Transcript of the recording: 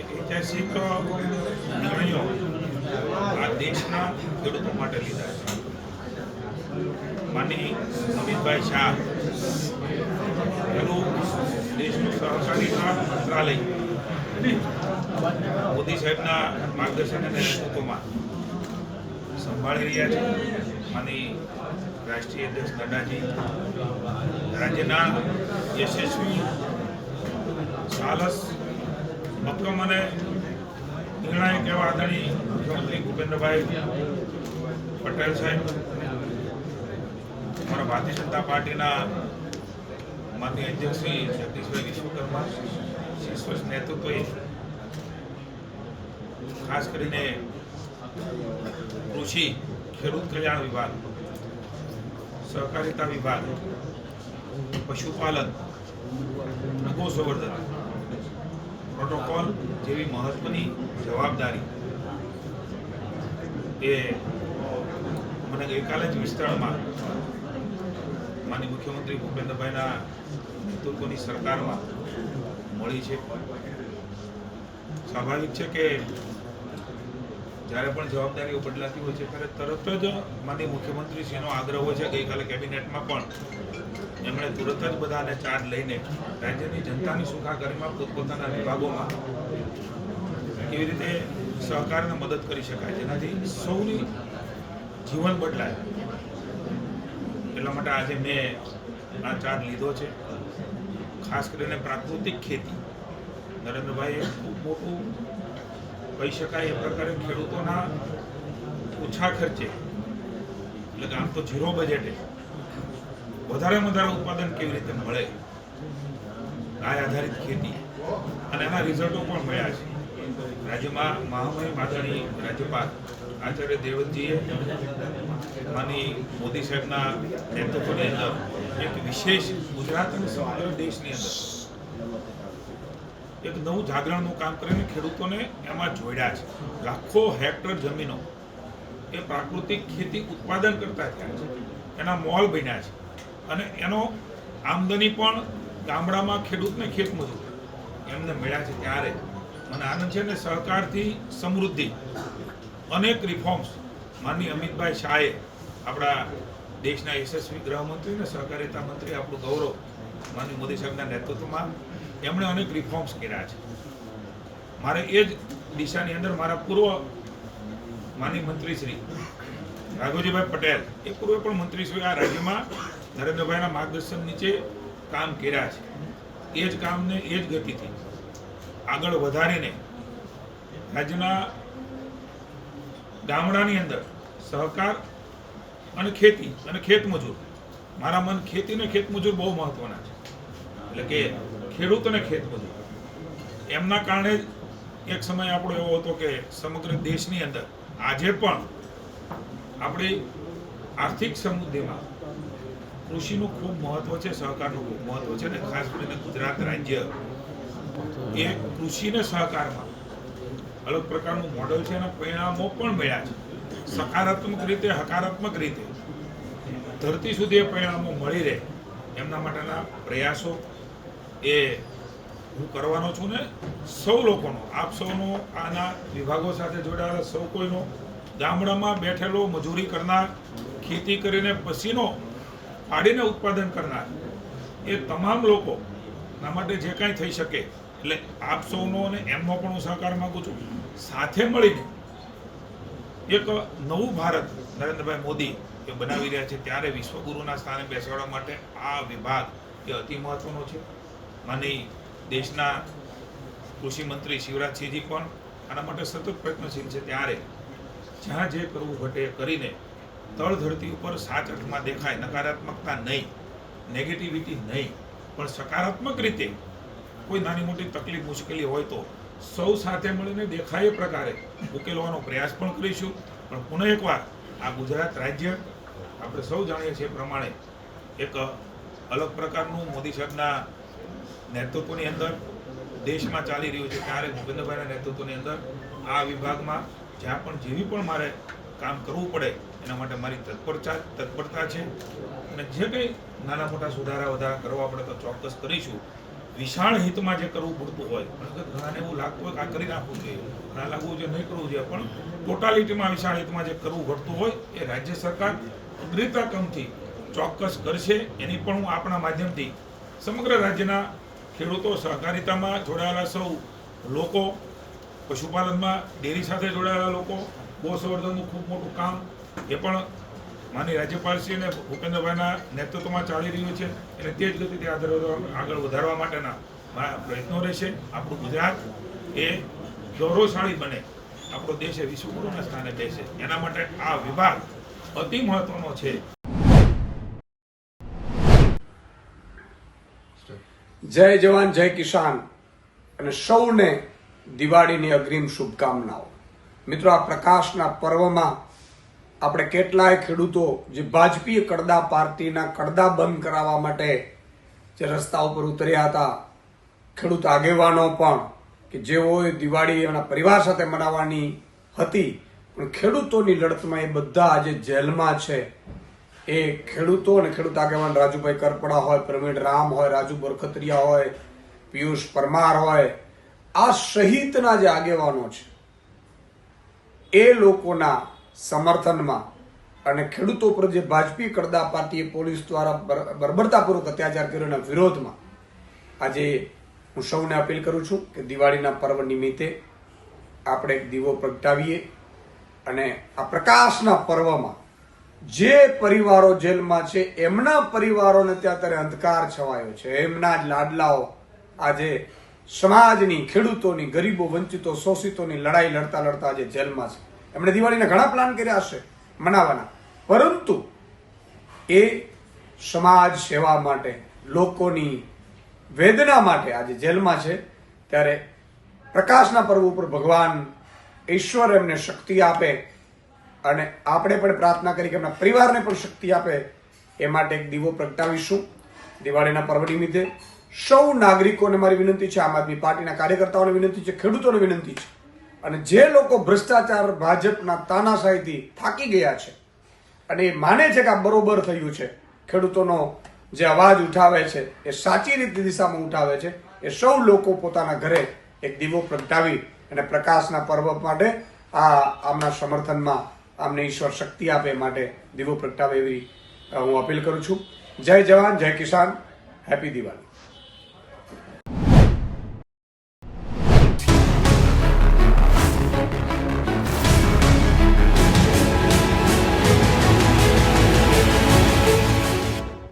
ઐતિહાસિક નિર્ણયો આ દેશના ખેડૂતો માટે લીધા છે. માની અમિતભાઈ શાહ પેલું દેશનું સહકારી મંત્રાલય મોદી સાહેબના માર્ગદર્શન અને નેતૃત્વમાં સંભાળી રહ્યા છે. માની રાષ્ટ્રીય અધ્યક્ષ નડ્ડાજી, રાજ્યના યશસ્વી, સાલસ મક્કમ અને નિર્ણાયક એવા આદરણીય મુખ્યમંત્રી ભૂપેન્દ્રભાઈ પટેલ સાહેબ, અમારા ભારતીય જનતા પાર્ટીના માન્ય અધ્યક્ષ શ્રી જગદીશભાઈ વિશ્વકર્મા શીર્ષ નેતૃત્વે ખાસ કરીને કૃષિ, ખેડૂત કલ્યાણ વિભાગ, સહકારિતા વિભાગ, પશુપાલન અને ગોસંવર્ધન પ્રોટોકોલ જેવી મહત્વની જવાબદારી. એ મને ગઈકાલે જ વિસ્તરણમાં માનનીય મુખ્યમંત્રી ભૂપેન્દ્રભાઈના નેતૃત્વની સરકારમાં મળી છે. સ્વાભાવિક છે કે જ્યારે પણ જવાબદારીઓ બદલાતી હોય છે, ત્યારે તરત જ માનનીય મુખ્યમંત્રીશ્રીનો આગ્રહ હોય છે ગઈકાલે કેબિનેટમાં પણ એમણે તુરત જ બધાને ચાર્જ લઈને રાજ્યની જનતાની સુખાકારીમાં પોતપોતાના વિભાગોમાં કેવી રીતે સહકારને મદદ કરી શકાય, જેનાથી સૌની જીવન બદલાય. એટલા માટે આજે મેં આ ચાર્જ લીધો છે. ખાસ કરીને પ્રાકૃતિક ખેતી. નરેન્દ્રભાઈએ ખૂબ મોટું કહી શકાય એ પ્રકારે ખેડૂતોના ઓછા ખર્ચે, એટલે કે આમ તો ઝીરો બજેટે વધારેમાં વધારે ઉત્પાદન કેવી રીતે મળે ગાય આધારિત ખેતી. અને એના રિઝલ્ટો પણ મળ્યા છે. રાજ્યમાં મહામહિમ આદરણીય રાજ્યપાલ આચાર્ય દેવજીએ માની મોદી સાહેબના નેતૃત્વની અંદર એક વિશેષ ગુજરાત અને સમગ્ર દેશની અંદર એક નવું જાગરણનું કામ કરીને ખેડૂતોને એમાં જોડ્યા છે. લાખો હેક્ટર જમીનો એ પ્રાકૃતિક ખેતી ઉત્પાદન કરતા થયા છે. એના મોલ બન્યા છે. અને એનો આમદની પણ ગામડામાં ખેડૂતને ખેતમજૂર એમને મળ્યા છે ત્યારે. મને આનંદ છે ને સહકારથી સમૃદ્ધિ. અનેક રિફોર્મ્સ માનની અમિતભાઈ શાહે આપણા દેશના યશસ્વી ગૃહમંત્રી અને સહકારિતા મંત્રી આપણું ગૌરવ માનની મોદી સાહેબના નેતૃત્વમાં એમણે અનેક રિફોર્મ્સ કર્યા છે. મારે એ જ દિશાની અંદર મારા પૂર્વ માની મંત્રી શ્રી રાઘવજીભાઈ પટેલ, એ પૂર્વે પણ મંત્રી શ્રી આ રાજ્યમાં નરેન્દ્રભાઈના માર્ગદર્શન નીચે કામ કર્યા છે. એ જ કામને એ જ ગતિથી આગળ વધારીને રાજ્યના ગામડાની અંદર સહકાર અને ખેતી અને ખેતમજૂર, મારા મન ખેતી ને ખેતમજૂર બહુ મહત્વના છે. એટલે કે ખેડૂત અને ખેતમજૂર એમના કારણે જ એક સમય આપણો એવો હતો કે સમગ્ર દેશની અંદર આજે પણ આપણી આર્થિક સમૃદ્ધિમાં કૃષિનું ખૂબ મહત્વ છે, સહકારનું ખૂબ મહત્વ છે અને ખાસ કરીને ગુજરાત રાજ્ય. એ કૃષિને સહકારમાં અલગ પ્રકારનું મોડલ છે અને પરિણામો પણ મળ્યા છે. સકારાત્મક રીતે, હકારાત્મક રીતે ધરતી સુધી એ પરિણામો મળી રહે એમના માટેના પ્રયાસો એ હું કરવાનો છું ને સૌ લોકોનો, આપ સૌનો, આના વિભાગો સાથે જોડાયેલા સૌ કોઈનો, ગામડામાં બેઠેલો મજૂરી કરનાર, ખેતી કરીને પસીનો પાડીને ઉત્પાદન કરનાર, એ તમામ લોકો ના માટે જે કાંઈ થઈ શકે, એટલે આપ સૌનો અને એમનો પણ હું સહકાર માગું છું. સાથે મળીને એક નવું ભારત નરેન્દ્રભાઈ મોદી એ બનાવી રહ્યા છે, ત્યારે વિશ્વગુરુના સ્થાને બેસાડવા માટે આ વિભાગ એ અતિ મહત્વનો છે. માની દેશના કૃષિ મંત્રી શિવરાજસિંહજી પણ આના માટે સતત પ્રયત્નશીલ છે ત્યારે જ્યાં જે કરવું ઘટે કરીને તળ ધરતી ઉપર સાચ અર્થમાં દેખાય, નકારાત્મકતા નહીં નેગેટિવિટી નહીં, પણ સકારાત્મક રીતે કોઈ નાની મોટી તકલીફ મુશ્કેલી હોય તો સૌ સાથે મળીને દેખાય પ્રકારે ઉકેલવાનો પ્રયાસ પણ કરીશું. પણ પુનઃ એકવાર આ ગુજરાત રાજ્ય આપણે સૌ જાણીએ છીએ પ્રમાણે એક અલગ પ્રકારનું મોદી સાહેબના નેતૃત્વની અંદર દેશમાં ચાલી રહ્યું છે, ત્યારે ભૂપેન્દ્રભાઈના નેતૃત્વની અંદર આ વિભાગમાં જ્યાં પણ જેવી પણ મારે કામ કરવું પડે, એના માટે મારી તત્પરતા તત્પરતા છે. અને જે કંઈ નાના મોટા સુધારા વધારા કરવા પડે તો ચોક્કસ કરીશું. વિશાળ હિતમાં જે કરવું પડતું હોય પરંતુ ઘણાને એવું લાગતું હોય કે આ કરી નાખવું જોઈએ ઘણા લાગવું જોઈએ નહીં કરવું જોઈએ, પણ ટોટાલિટીમાં વિશાળ હિતમાં જે કરવું પડતું હોય, એ રાજ્ય સરકાર અગ્રિતાક્રમથી ચોક્કસ કરશે. એની પણ હું આપણા માધ્યમથી સમગ્ર રાજ્યના ખેડૂતો સહકારિતામાં જોડાયેલા સૌ લોકો, પશુપાલનમાં ડેરી સાથે જોડાયેલા લોકો, ગોસંવર્ધનનું ખૂબ મોટું કામ એ પણ માની રાજ્યપાલશ્રી અને ભૂપેન્દ્રભાઈના નેતૃત્વમાં ચાલી રહ્યું છે. અને તે જ ગતિથી આગળ વધારવા માટેના મારા પ્રયત્નો રહેશે. આપણું ગુજરાત એ ગૌરવશાળી બને. આપણો દેશ એ વિશ્વગુરુના સ્થાને બેસે. એના માટે આ વિભાગ અતિ મહત્વનો છે. જય જવાન, જય કિસાન. અને સૌને દિવાળીની અગ્રિમ શુભકામનાઓ. મિત્રો, આ પ્રકાશના પર્વમાં આપણે કેટલાય ખેડૂતો જે ભાજપીય કડદા પાર્ટીના કડદા બંધ કરાવવા માટે જે રસ્તા ઉપર ઉતર્યા હતા, ખેડૂત આગેવાનો પણ કે જેઓએ દિવાળી એમના પરિવાર સાથે મનાવવાની હતી, પણ ખેડૂતોની લડતમાં એ બધા આજે જેલમાં છે. એ ખેડૂતો અને ખેડૂત આગેવાન રાજુભાઈ કરપડા હોય, પ્રવીણ રામ હોય, રાજુ બરખત્રિયા હોય, પિયુષ પરમાર હોય, આ સહિતના જે આગેવાનો છે, એ લોકોના સમર્થનમાં અને ખેડૂતો પર જે ભાજપી કડદા પાર્ટીએ પોલીસ દ્વારા બર- બર્બરતાપૂર્વક અત્યાચાર કર્યોના વિરોધમાં, આજે હું સૌને અપીલ કરું છું કે દિવાળીના પર્વ નિમિત્તે આપણે એક દીવો પ્રગટાવીએ અને આ પ્રકાશના પર્વમાં જે પરિવારો જેલમાં છે, એમના પરિવારોને ત્યાં અત્યારે અંધકાર છવાયો છે. એમના જ લાડલાઓ આજે સમાજની, ખેડૂતોની, ગરીબો, વંચિતો, શોષિતોની લડાઈ લડતા લડતા આજે જેલમાં છે. એમણે દિવાળીના ઘણા પ્લાન કર્યા હશે મનાવવાના પરંતુ એ સમાજ સેવા માટે, લોકોની વેદના માટે આજે જેલમાં છે. ત્યારે પ્રકાશના પર્વ ઉપર ભગવાન ઈશ્વર એમને શક્તિ આપે અને આપણે પણ પ્રાર્થના કરી કે એમના પરિવારને પણ શક્તિ આપે એ માટે એક દીવો પ્રગટાવીશું. દિવાળીના પર્વ નિમિત્તે સૌ નાગરિકોને મારી વિનંતી છે, આમ આદમી પાર્ટીના કાર્યકર્તાઓને વિનંતી છે, ખેડૂતોને વિનંતી છે. અને જે લોકો ભ્રષ્ટાચાર ભાજપના તાનાશાહીથી થાકી ગયા છે અને એ માને છે કે આ બરોબર થયું છે, ખેડૂતોનો જે અવાજ ઉઠાવે છે, એ સાચી રીતે દિશામાં ઉઠાવે છે, એ સૌ લોકો પોતાના ઘરે એક દીવો પ્રગટાવી અને પ્રકાશના પર્વ માટે આ આમના સમર્થનમાં આમને ઈશ્વર શક્તિ આપે માટે દીવો પ્રગટાવે એવી હું અપીલ કરું છું. જય જવાન, જય કિસાન, હેપી દિવાળી.